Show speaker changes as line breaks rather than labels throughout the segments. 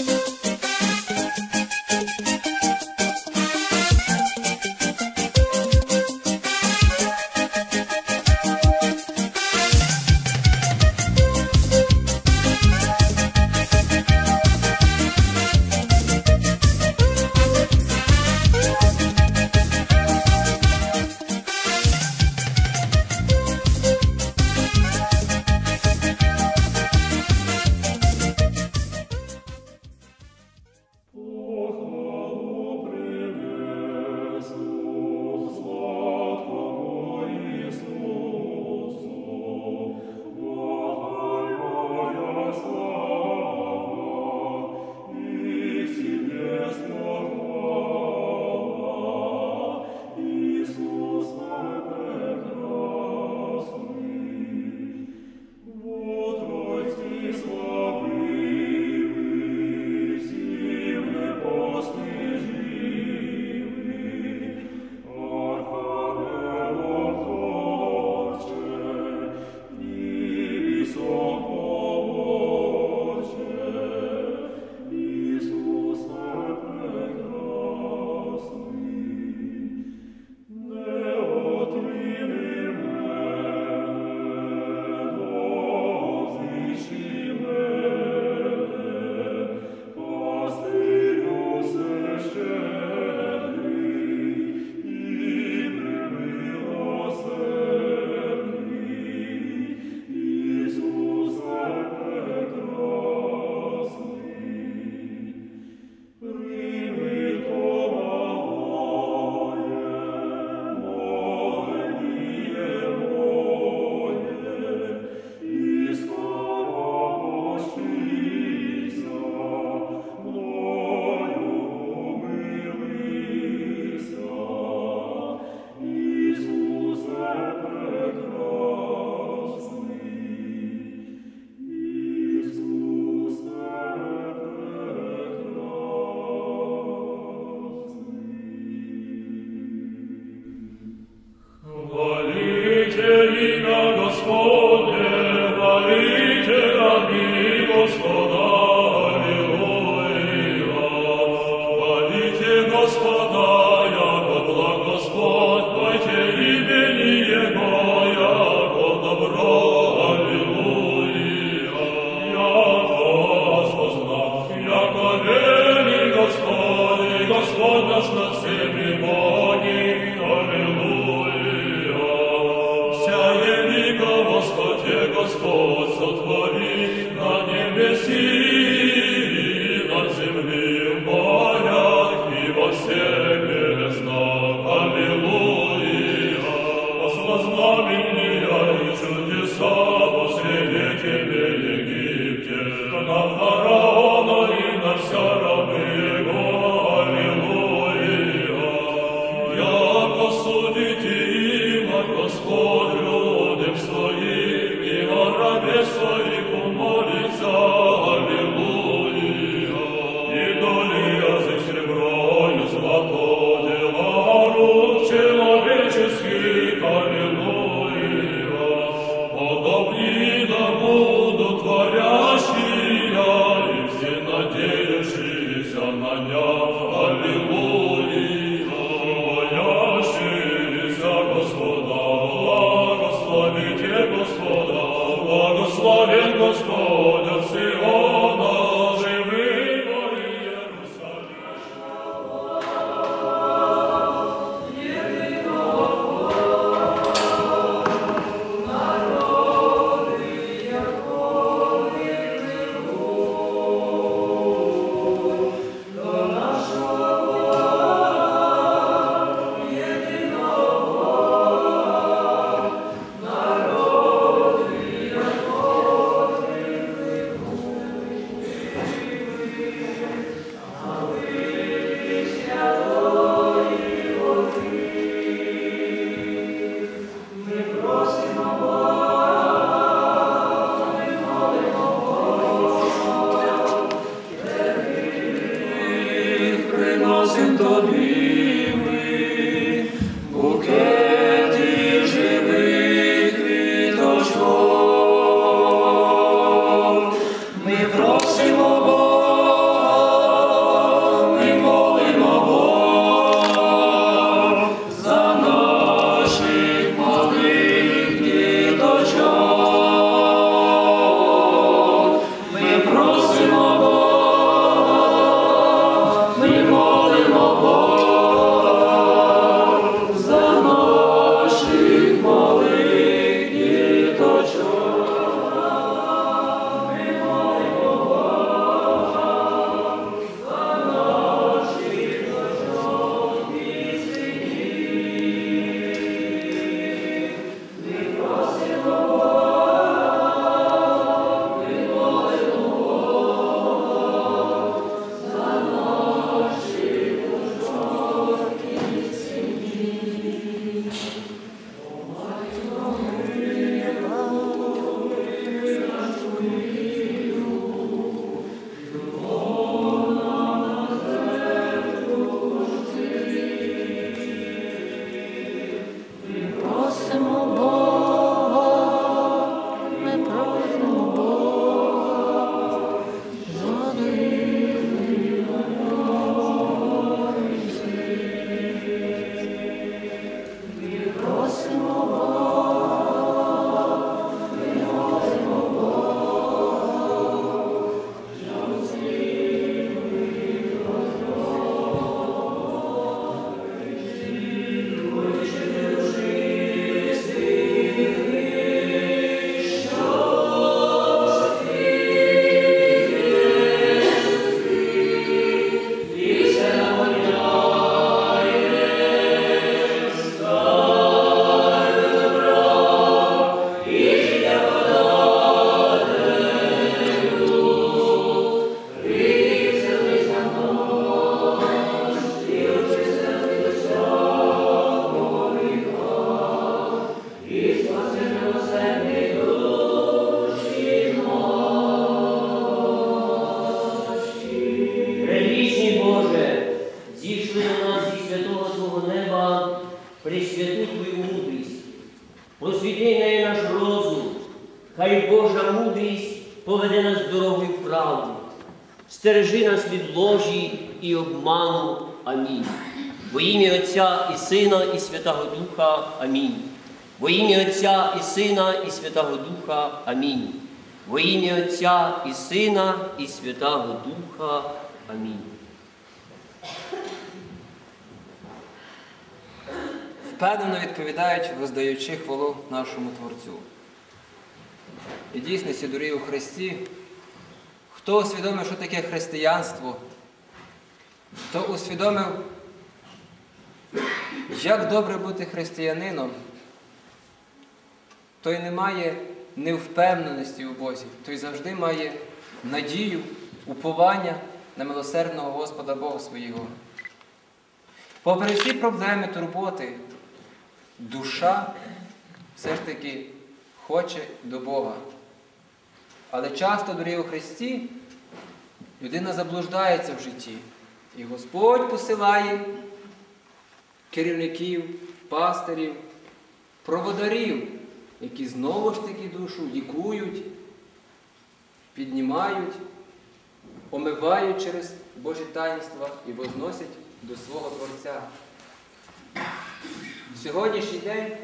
Música to be. Обману. Амінь. Во ім'я Отця і Сина, і Святого Духа. Амінь. Во ім'я Отця і Сина, і Святого Духа. Амінь. Во ім'я Отця і Сина, і Святого Духа. Амінь.
впевнено відповідають, воздаючи хвалу нашому Творцю. І дійсно, сідурі у Христі, хто усвідомив, що таке християнство, хто усвідомив, як добре бути християнином, той не має невпевненості у Бозі, той завжди має надію, уповання на милосердного Господа Бога свого. Попри всі проблеми, турботи, душа все ж таки хоче до Бога. Але часто, дорогі у Христі, людина заблуждається в житті. І Господь посилає керівників, пастирів, проводарів, які знову ж таки душу лікують, піднімають, омивають через Божі таїнства і возносять до свого Творця. В сьогоднішній день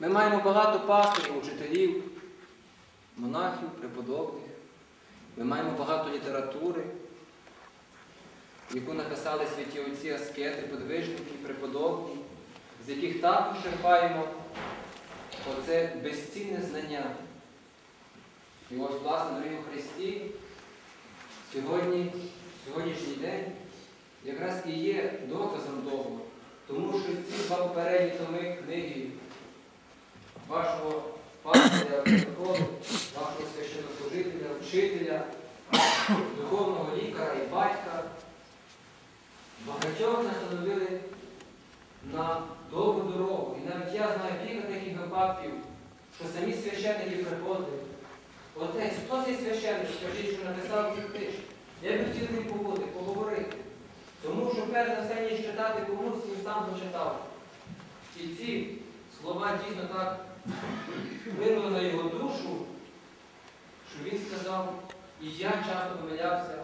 ми маємо багато пастирів, учителів, монахів, преподобних. Ми маємо багато літератури, яку написали святі отці аскети, подвижники, преподобні, з яких також черпаємо оце безцінне знання. І ось, власне, дорогі Христі, сьогодні, сьогоднішній день якраз і є доказом того, тому що ці два попередні томи книги вашого пастиря, вашого священнослужителя, вчителя, духовного лікаря і батька, багатьох настановили на довгу дорогу. І навіть я знаю кілька таких випадків, що самі священники приходили. Отець, хто цей священник? Скажіть, що написав цю книжку. Я б хотів ним побути, поговорити. Тому що перш за все, ніж читати комусь, він сам почитав. І ці слова дійсно так вплинули на його душу, що він сказав, і я часто помилявся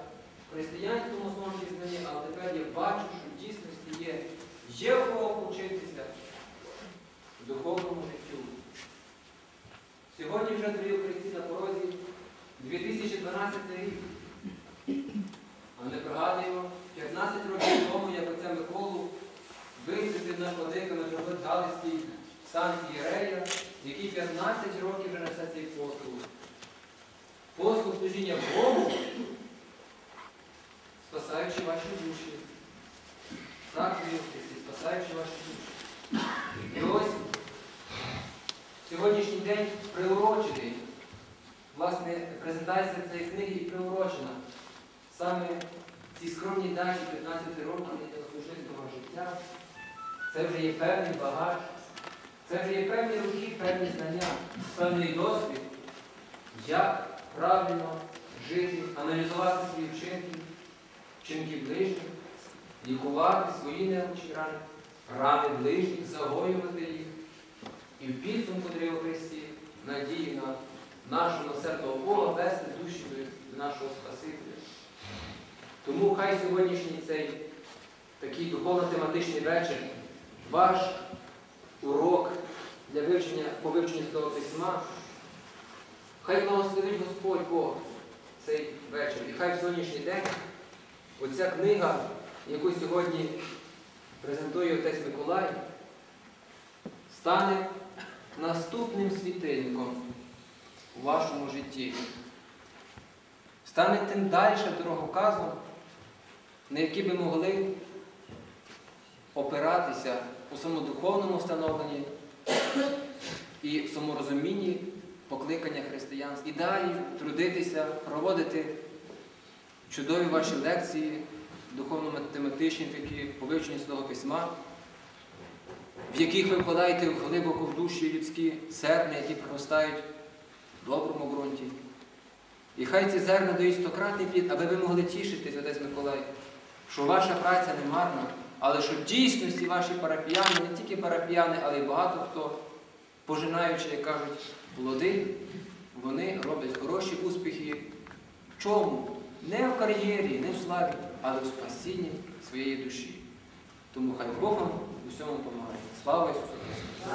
в християнському основному знанні, але тепер я бачу, що в дійсності є, є в кого повчитися в духовному життю. Сьогодні вже дорогі Христі на порозі 2012 рік. А ми пригадуємо 15 років тому, як оце Миколу висвітив наш владика митрополит Галицький сам Ієрея, який 15 років вже несе цей послуг. Послуг служіння Богу, спасаючи ваші душі. Так, Христі, спасаючи ваші душі. І ось сьогоднішній день приурочений. Власне, презентація цієї книги і приурочена саме ці скромні даті 15 років служительного життя. Це вже є певний багаж, це вже є певні роки, певні знання, певний досвід, як правильно жити, аналізувати свої вчинки, вчинки ближніх, лікувати свої немочі рани, рани ближніх, загоювати їх. І в підсумку Дріво Христі надії на нашого милосердного Бога вести душі до нашого Спасителя. Тому хай сьогоднішній цей такий духовно-тематичний вечір, ваш урок для вивчення, по вивченню Святого Письма, хай благословить Господь Бог цей вечір. І хай в сьогоднішній день оця книга, яку сьогодні презентує отець Миколай, стане наступним світильником у вашому житті. Стане тим далі дороговказом, на який би могли опиратися у своєму духовному становленні і в своєму розумінні покликання християнства. І далі трудитися, проводити чудові ваші лекції, духовно-математичні такі, по Святого Письма,
в яких ви вкладаєте глибоко в душі людські зерна, які проростають в доброму ґрунті. І хай ці зерна дають стократний плід, аби ви могли тішитись, Отець Миколай, що ваша праця не марна, але що в дійсності ваші парафіяни, не тільки парафіяни, але й багато хто, пожинаючи, як кажуть, плоди, вони роблять хороші успіхи. В чому? Не в кар'єрі, не в славі, але в спасінні своєї душі. Тому хай Бог вам усьому допомагає. Слава Ісусу Христу!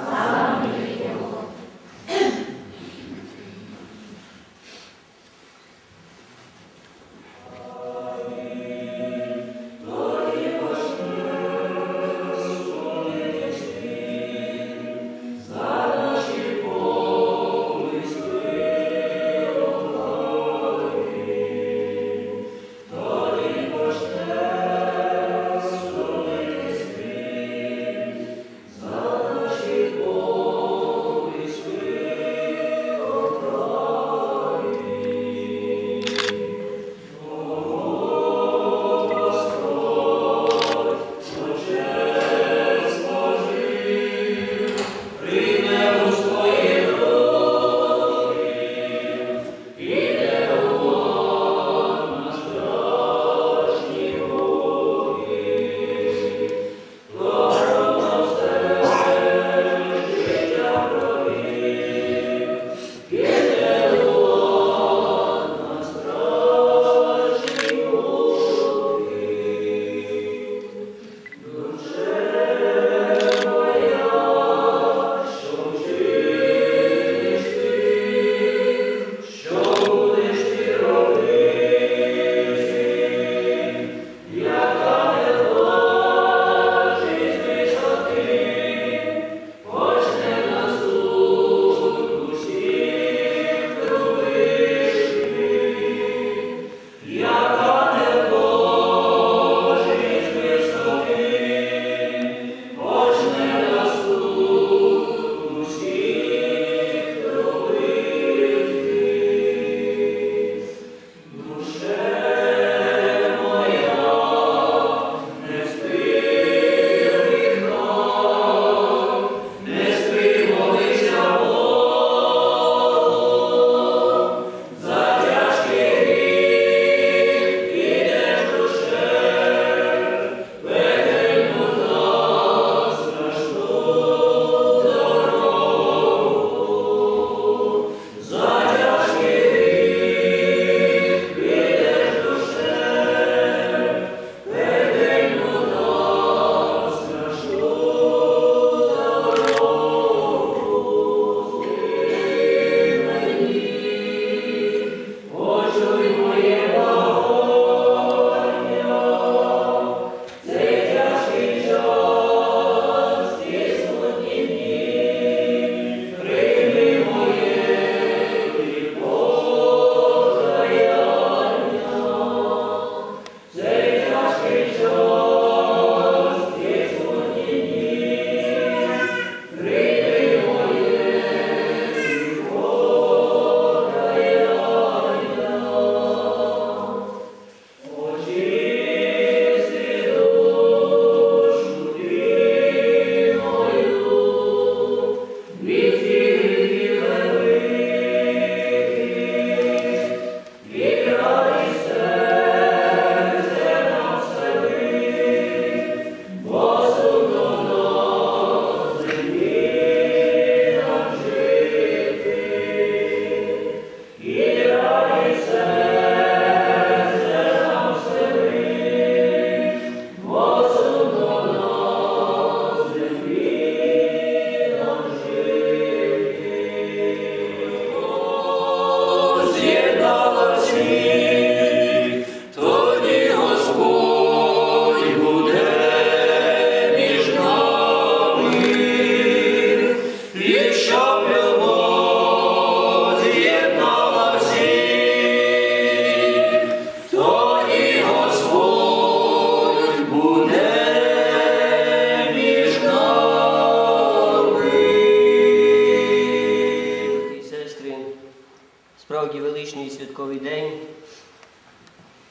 Святковий день.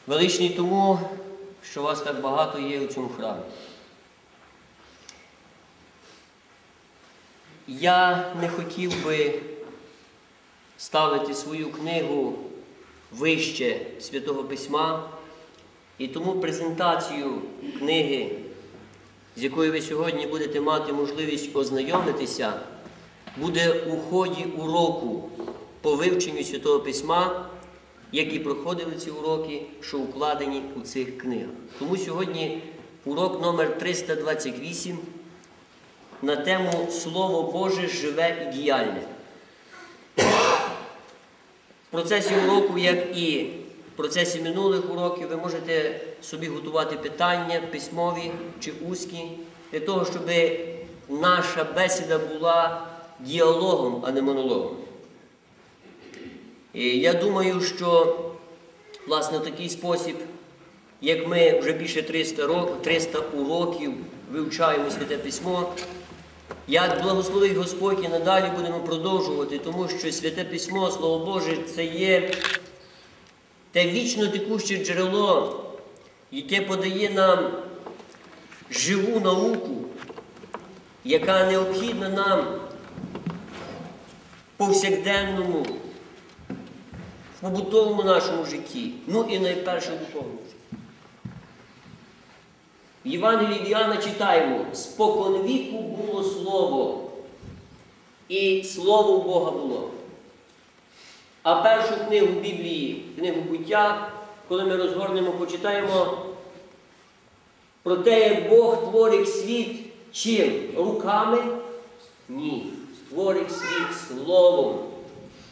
Величний тому, що вас так багато є у цьому храмі. Я не хотів би ставити свою книгу вище Святого Письма, і тому презентацію книги, з якою ви сьогодні будете мати можливість ознайомитися, буде у ході уроку по вивченню Святого Письма, які проходили ці уроки, що укладені у цих книгах. Тому сьогодні урок номер 328 на тему Слово Боже живе і діяльне. В процесі уроку, як і в процесі минулих уроків, ви можете собі готувати питання письмові чи узькі, для того, щоб наша бесіда була діалогом, а не монологом. І я думаю, що власне такий спосіб, як ми вже більше 300, рок- 300 уроків вивчаємо Святе Письмо, як благословить Господь і надалі будемо продовжувати, тому що Святе Письмо, Слово Боже, це є те вічно текуще джерело, яке подає нам живу науку, яка необхідна нам повсякденному, побутовому нашому житті, ну і найперше в духовному житті. В Євангелії від Іоанна читаємо, споконвіку було слово, і слово у Бога було. А першу книгу Біблії, книгу буття, коли ми розгорнемо, почитаємо про те, як Бог творить світ чим? Руками? Ні. Творить світ словом.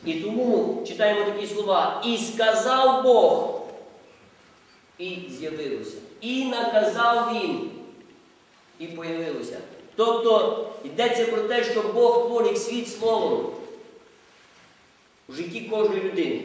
І тому читаємо такі слова. І сказав Бог, і з'явилося. І наказав він, і появилося. Тобто йдеться про те, що Бог творить світ словом в житті кожної людини.